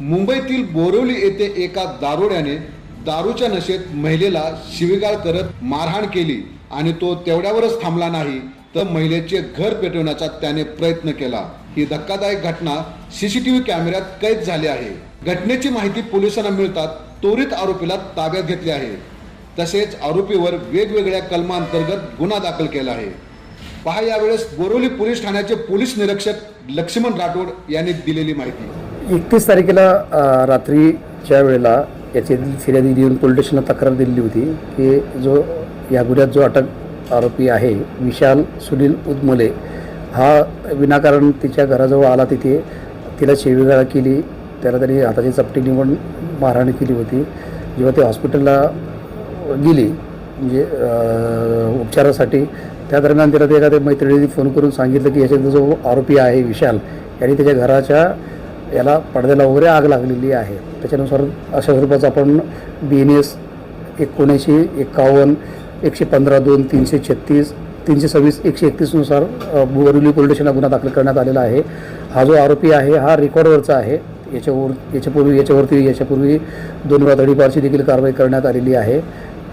मुंबईतील बोरवली येथे एका दारुड्याने दारूच्या नशेत महिलेला शिवीगाळ करत मारहाण केली आणि तो तेवढ्यावरच थांबला नाही तर महिलेचे घर पेटवण्याचा त्याने प्रयत्न केला. ही धक्कादायक घटना सीसीटीव्ही कॅमेऱ्यात कैद झाली आहे. घटनेची माहिती पोलिसांना मिळतात त्वरित आरोपीला ताब्यात घेतले आहे. तसेच आरोपीवर वेगवेगळ्या कलमांतर्गत गुन्हा दाखल केला आहे. पहा यावेळेस बोरोली पोलीस ठाण्याचे पोलीस निरीक्षक लक्ष्मण राठोड यांनी दिलेली माहिती. एकतीस तारखेला रात्रीच्या वेळेला याची फिर्यादी देऊन पोलीस स्टेशनला तक्रार दिलेली होती की जो या गुन्ह्यात जो अटक आरोपी आहे विशाल सुनील उदमले हा विनाकारण तिच्या घराजवळ आला तिथे. तिला शेवीगाळा केली. त्याला त्यांनी हाताची चपटी निवडून मारहाण केली होती. जेव्हा ते हॉस्पिटलला गेली म्हणजे उपचारासाठी त्या दरम्यान तिला ते एखाद्या मैत्रिणीने फोन करून सांगितलं की याच्यात जो आरोपी आहे विशाल यांनी त्याच्या घराच्या याला पडद्याला वगैरे आग लागलेली आहे. त्याच्यानुसार अशा स्वरूपाचं आपण बी एन एस एकोणऐंशी एकावन्न एकशे पंधरा दोन तीनशे छत्तीस तीनशे सव्वीस एकशे एकतीसनुसार बोरिवली पोलीस स्टेशनला गुन्हा दाखल करण्यात आलेला आहे. हा जो आरोपी आहे हा रेकॉर्डवरचा आहे. याच्यावर याच्यापूर्वी याच्यावरती याच्यापूर्वी दोन वेळा तडीपारची देखील कारवाई करण्यात आलेली आहे.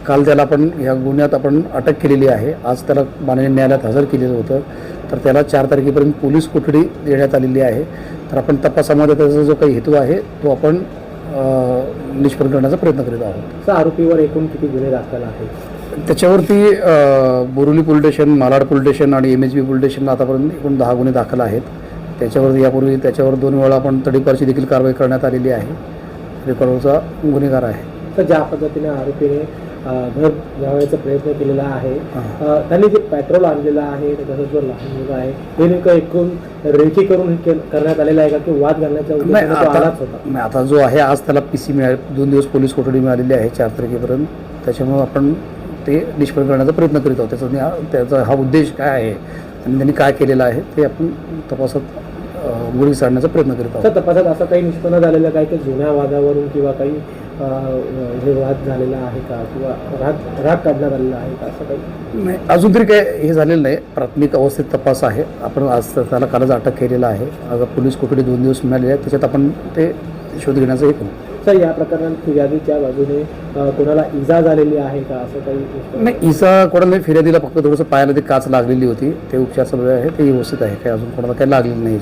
काल त्याला आपण ह्या गुन्ह्यात आपण अटक केलेली आहे. आज त्याला माननीय न्यायालयात हजर केलेलं होतं. तर त्याला चार तारखेपर्यंत पोलीस कोठडी देण्यात आलेली आहे. तर आपण तपासामध्ये त्याचा जो काही हेतू आहे तो आपण निष्पन्न करण्याचा प्रयत्न करीत आहोत. आरोपीवर एकूण किती गुन्हे दाखल आहेत? त्याच्यावरती अ, Borivali police station Malad police station आणि एम एच बी पोलीस स्टेशनला आतापर्यंत एकूण दहा गुन्हे दाखल आहेत. त्याच्यावर यापूर्वी त्याच्यावर दोन वेळा आपण तडीपारची देखील कारवाई करण्यात आलेली आहे. रेकॉर्डवरचा गुन्हेगार आहे. तर ज्या पद्धतीने आरोपीने घर जाळण्याचा प्रयत्न केलेला आहे. त्यांनी जे पेट्रोल आणलेलं आहे त्याच्यासोबत जो लहान मुलगा आहे हे नेमकं एकूण रेखी करून के- करण्यात आलेलं आहे का की वाद उद्देशाने तो आता होता? जो आहे आज त्याला पी सी मिळाली दोन दिवस पोलीस कोठडी मिळालेली आहे चार तारखेपर्यंत. त्याच्यामुळे आपण ते निष्पन्न करण्याचा प्रयत्न करीत आहोत. त्याचा त्याचा हा उद्देश काय आहे? आणि त्यांनी काय केलेलं आहे? ते आपण तपासात गुढी साडण्याचा प्रयत्न करीत आहोत. तपासात असं काही निष्पन्न झालेलं काय की जुन्या वादावरून किंवा काही हे वाद झालेला आहे का? किंवा राग राग काढण्यात आलेला आहे का? असं काही? नाही अजून तरी काय हे झालेलं नाही. प्राथमिक अवस्थेत तपास आहे. आपण आज त्याला कालच अटक केलेला आहे. आज पोलीस कोठडी दोन दिवस मिळालेले आहेत. त्याच्यात आपण ते शोध घेण्याचं हे करू. सर या प्रकरणात फिर्यादीच्या बाजूने कोणाला इजा झालेली आहे का? असं काही नाही इसा कोणाला नाही. फिर्यादीला फक्त थोडंसं पायाला ते काच लागलेली होती. ते उपचार चालू आहे. ते व्यवस्थित आहे. काय अजून कोणाला काही लागलेलं नाही.